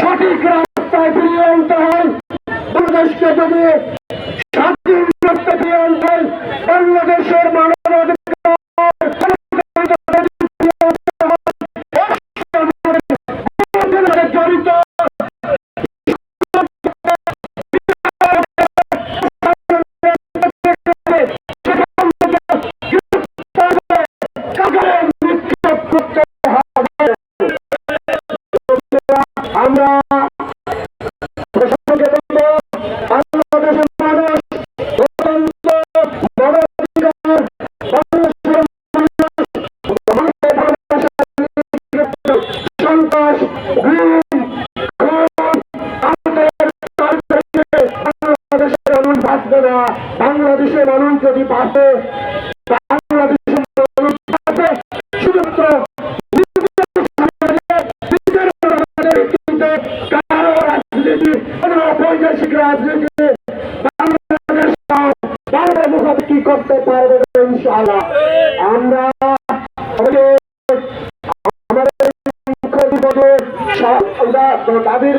সঠিক রাস্তায় ফিরিয়ে আনতে হয়। বাংলাদেশকে যদি রাজনীতি কোনো বৈদেশিক রাজনীতি বাংলাদেশ বাংলা মুখাপেক্ষি করতে না আমরা আমাদের দাবির